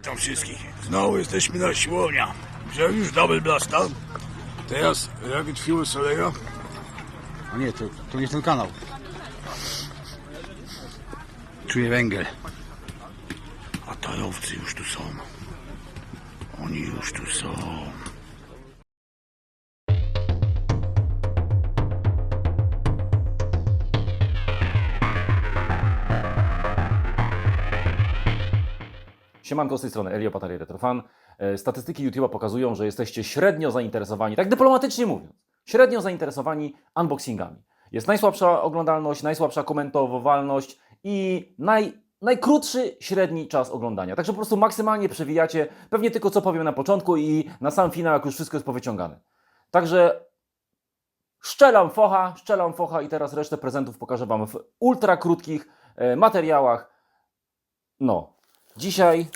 Witam wszystkich. Znowu jesteśmy na siłownia. Wziąłem już double blasta. Teraz Rabbit Fuel Solera. A nie, to, to nie ten kanał. Czuję węgiel. A tarowcy już tu są. Oni już tu są. Siemanko z tej strony Elio Patary Retrofan. E, Statystyki YouTube'a pokazują, że jesteście średnio zainteresowani, tak dyplomatycznie mówiąc, średnio zainteresowani unboxingami. Jest najsłabsza oglądalność, najsłabsza komentowalność i naj, najkrótszy średni czas oglądania. Także po prostu maksymalnie przewijacie pewnie tylko co powiem na początku i na sam finał, jak już wszystko jest powyciągane. Także szczelam focha, szczelam focha i teraz resztę prezentów pokażę Wam w ultra krótkich e, materiałach. No, dzisiaj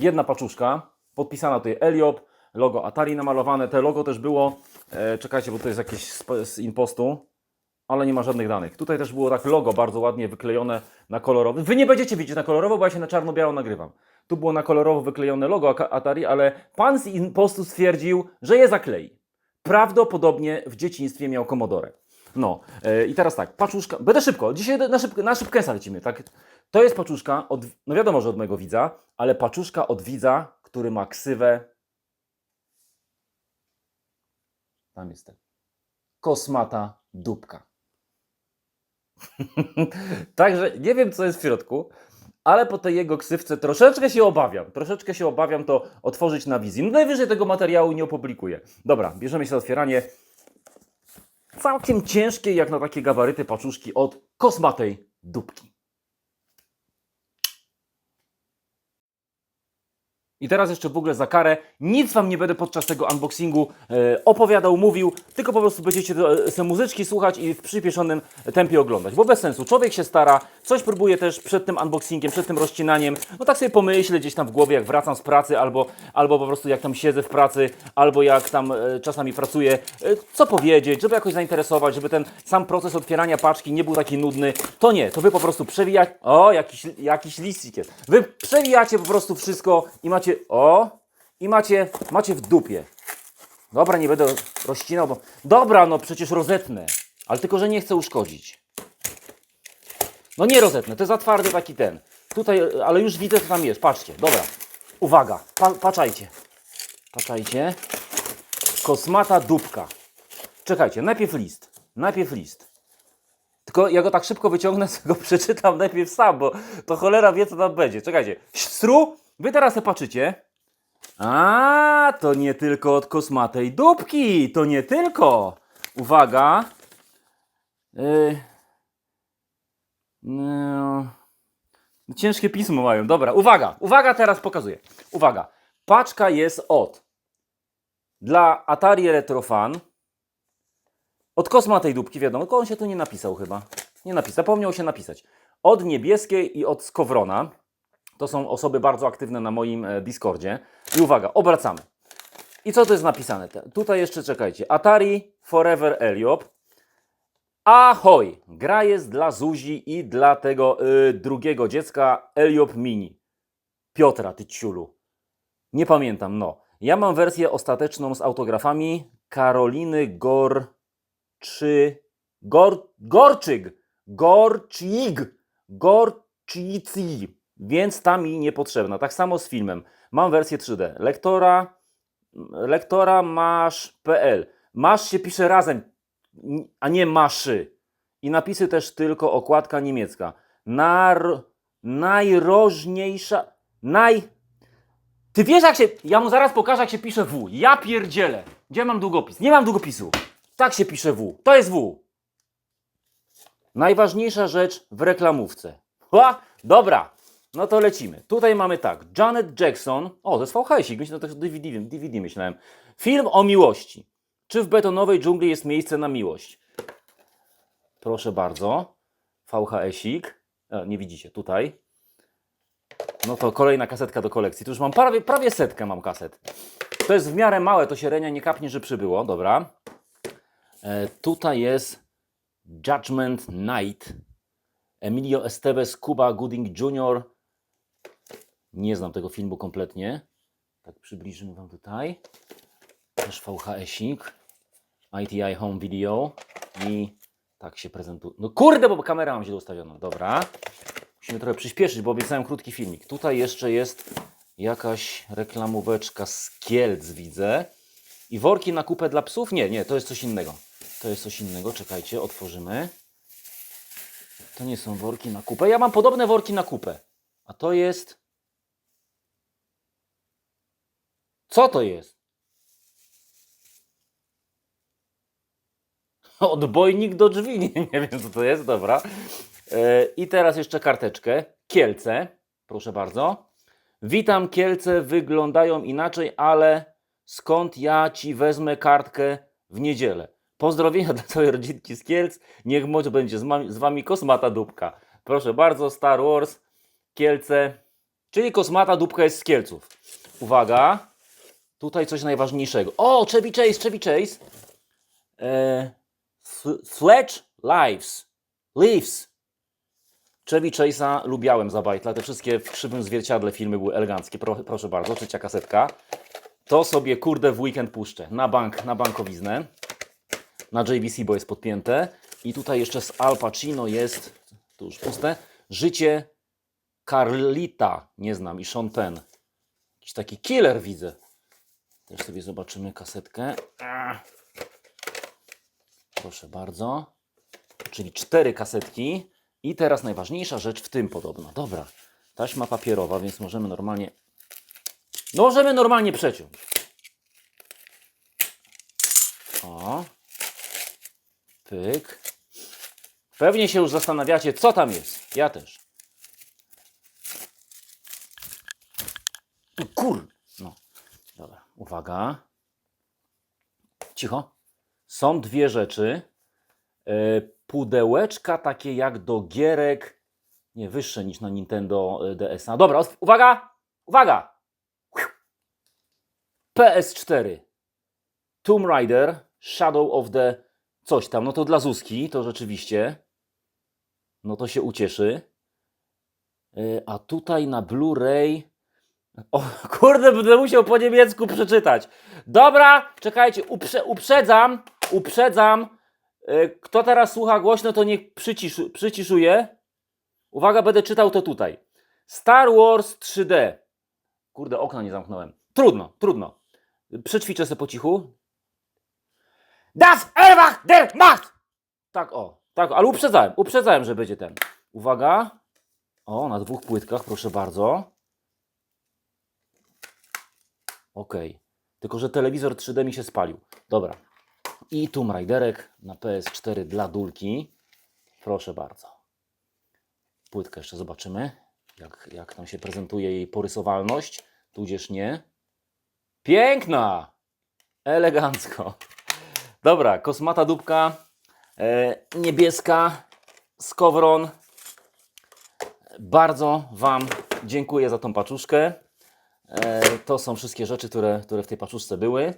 jedna paczuszka, podpisana tutaj Eliop, logo Atari namalowane. Te logo też było, e, czekajcie, bo to jest jakieś z, z impostu, ale nie ma żadnych danych. Tutaj też było tak logo bardzo ładnie wyklejone na kolorowo. Wy nie będziecie widzieć na kolorowo, bo ja się na czarno-biało nagrywam. Tu było na kolorowo wyklejone logo Atari, ale pan z impostu stwierdził, że je zaklei. Prawdopodobnie w dzieciństwie miał Commodore. No e, i teraz tak, paczuszka, będę szybko, dzisiaj na, szybko, na szybkę lecimy, tak? To jest paczuszka, od, no wiadomo, że od mojego widza, ale paczuszka od widza, który ma ksywę. Tam jest ten. Kosmata dupka. Także nie wiem, co jest w środku, ale po tej jego ksywce troszeczkę się obawiam. Troszeczkę się obawiam to otworzyć na wizji. No najwyżej tego materiału nie opublikuję. Dobra, bierzemy się za otwieranie całkiem ciężkiej, jak na takie gabaryty paczuszki od kosmatej dupki. I teraz jeszcze w ogóle za karę nic Wam nie będę podczas tego unboxingu e, opowiadał, mówił, tylko po prostu będziecie e, se muzyczki słuchać i w przyspieszonym tempie oglądać, bo bez sensu. Człowiek się stara, coś próbuje też przed tym unboxingiem, przed tym rozcinaniem, no tak sobie pomyślę gdzieś tam w głowie, jak wracam z pracy, albo, albo po prostu jak tam siedzę w pracy, albo jak tam e, czasami pracuję, e, co powiedzieć, żeby jakoś zainteresować, żeby ten sam proces otwierania paczki nie był taki nudny. To nie, to Wy po prostu przewijacie, o, jakiś, jakiś listik jest. Wy przewijacie po prostu wszystko i macie, o, i macie, macie w dupie. Dobra, nie będę rozcinał, bo... Dobra, no przecież rozetnę. Ale tylko, że nie chcę uszkodzić. No nie rozetnę, to jest za twardy taki ten. Tutaj, ale już widzę, co tam jest. Patrzcie, dobra. Uwaga, pa, patrzajcie. Patrzajcie. Kosmata dupka. Czekajcie, najpierw list. Najpierw list. Tylko ja go tak szybko wyciągnę, go przeczytam najpierw sam, bo to cholera wie, co tam będzie. Czekajcie. Stru, wy teraz se patrzycie. A, to nie tylko od kosmatej dupki. To nie tylko. Uwaga. Yy. No. Ciężkie pismo mają. Dobra, uwaga, uwaga, teraz pokazuję. Uwaga. Paczka jest od dla Atari Retrofan od kosmatej dupki, wiadomo, tylko on się tu nie napisał chyba. Nie napisał, zapomniał się napisać. Od niebieskiej i od Skowrona. To są osoby bardzo aktywne na moim e, Discordzie. I uwaga, obracamy. I co to jest napisane? Tutaj jeszcze czekajcie. Atari Forever Eliop. Ahoj! Gra jest dla Zuzi i dla tego y, drugiego dziecka Eliop Mini. Piotra, ty ciulu. Nie pamiętam, no. Ja mam wersję ostateczną z autografami Karoliny Gorczy... Gor... Gorczyk! Gorczyk! Gorczyci! Więc ta mi niepotrzebna. Tak samo z filmem. Mam wersję 3D. Lektora... Lektora masz.pl Masz się pisze razem, a nie maszy. I napisy też tylko okładka niemiecka. Nar... Najrożniejsza... Naj... Ty wiesz jak się... Ja mu zaraz pokażę jak się pisze W. Ja pierdzielę. Gdzie mam długopis? Nie mam długopisu. Tak się pisze W. To jest W. Najważniejsza rzecz w reklamówce. Ha! Dobra. No to lecimy. Tutaj mamy tak. Janet Jackson. O, to jest VHS-ik. Myślę, to DVD, DVD myślałem. Film o miłości. Czy w betonowej dżungli jest miejsce na miłość? Proszę bardzo. VHS-ik. E, nie widzicie, tutaj. No to kolejna kasetka do kolekcji. Tu już mam prawie, prawie setkę mam kaset. To jest w miarę małe, to się Renia nie kapnie, że przybyło. Dobra. E, tutaj jest Judgment Night. Emilio Estevez, Cuba Gooding Jr. Nie znam tego filmu kompletnie. Tak przybliżymy Wam tutaj. Też VHS-ik. ITI Home Video. I tak się prezentuje. No kurde, bo kamera mam źle ustawiona. Dobra. Musimy trochę przyspieszyć, bo obiecałem krótki filmik. Tutaj jeszcze jest jakaś reklamóweczka z Kielc, widzę. I worki na kupę dla psów? Nie, nie, to jest coś innego. To jest coś innego. Czekajcie, otworzymy. To nie są worki na kupę. Ja mam podobne worki na kupę. A to jest. Co to jest? Odbojnik do drzwi. Nie, nie wiem, co to jest. Dobra. E, I teraz jeszcze karteczkę. Kielce. Proszę bardzo. Witam, Kielce wyglądają inaczej, ale skąd ja ci wezmę kartkę w niedzielę? Pozdrowienia dla całej rodzinki z Kielc. Niech moc będzie z, z wami Kosmata Dupka. Proszę bardzo, Star Wars, Kielce. Czyli Kosmata Dupka jest z Kielców. Uwaga. Tutaj coś najważniejszego. O, Chevy Chase, Chevy Chase. E, Fletch Lives. Leaves. Chevy Chase'a lubiałem za bajtla. Te wszystkie w krzywym zwierciadle filmy były eleganckie. Pro, proszę bardzo, trzecia kasetka. To sobie kurde w weekend puszczę. Na bank, na bankowiznę. Na JVC, bo jest podpięte. I tutaj jeszcze z Al Pacino jest, tu już puste, Życie Carlita. Nie znam. I Sean Penn. Jakiś taki killer widzę. Też sobie zobaczymy kasetkę. Proszę bardzo. Czyli cztery kasetki. I teraz najważniejsza rzecz w tym podobno. Dobra, taśma papierowa, więc możemy normalnie. No możemy normalnie przeciąć. O. Pyk. Pewnie się już zastanawiacie, co tam jest. Ja też. Kur. Uwaga. Cicho. Są dwie rzeczy. E, pudełeczka takie jak do gierek, nie wyższe niż na Nintendo e, DS-a. Dobra, uwaga, uwaga! PS4, Tomb Raider, Shadow of the coś tam, no to dla Zuzki, to rzeczywiście, no to się ucieszy. E, A tutaj na Blu-ray, o kurde, będę musiał po niemiecku przeczytać. Dobra, czekajcie, uprze, uprzedzam, uprzedzam, E, Kto teraz słucha głośno, to niech przyciszy, przyciszuje. Uwaga, będę czytał to tutaj. Star Wars 3D. Kurde, okna nie zamknąłem. Trudno, trudno. Przećwiczę sobie po cichu. Das Erwach der Macht! Tak, o. Tak, ale uprzedzałem, uprzedzałem, że będzie ten. Uwaga. O, na dwóch płytkach, proszę bardzo. Okej. Tylko, że telewizor 3D mi się spalił. Dobra. I Tomb Raiderek na PS4 dla Dulki. Proszę bardzo. Płytkę jeszcze zobaczymy, jak, jak tam się prezentuje jej porysowalność, tudzież nie. Piękna! Elegancko. Dobra, kosmata dupka, e, niebieska, skowron. Bardzo Wam dziękuję za tą paczuszkę. E, to są wszystkie rzeczy, które, które w tej paczuszce były.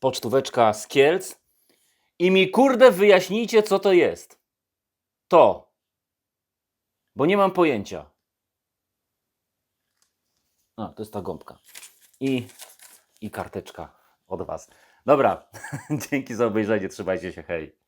Pocztóweczka z Kielc. I mi kurde wyjaśnijcie, co to jest. To. Bo nie mam pojęcia. A, to jest ta gąbka. I, i karteczka od Was. Dobra, dzięki za obejrzenie. Trzymajcie się, hej.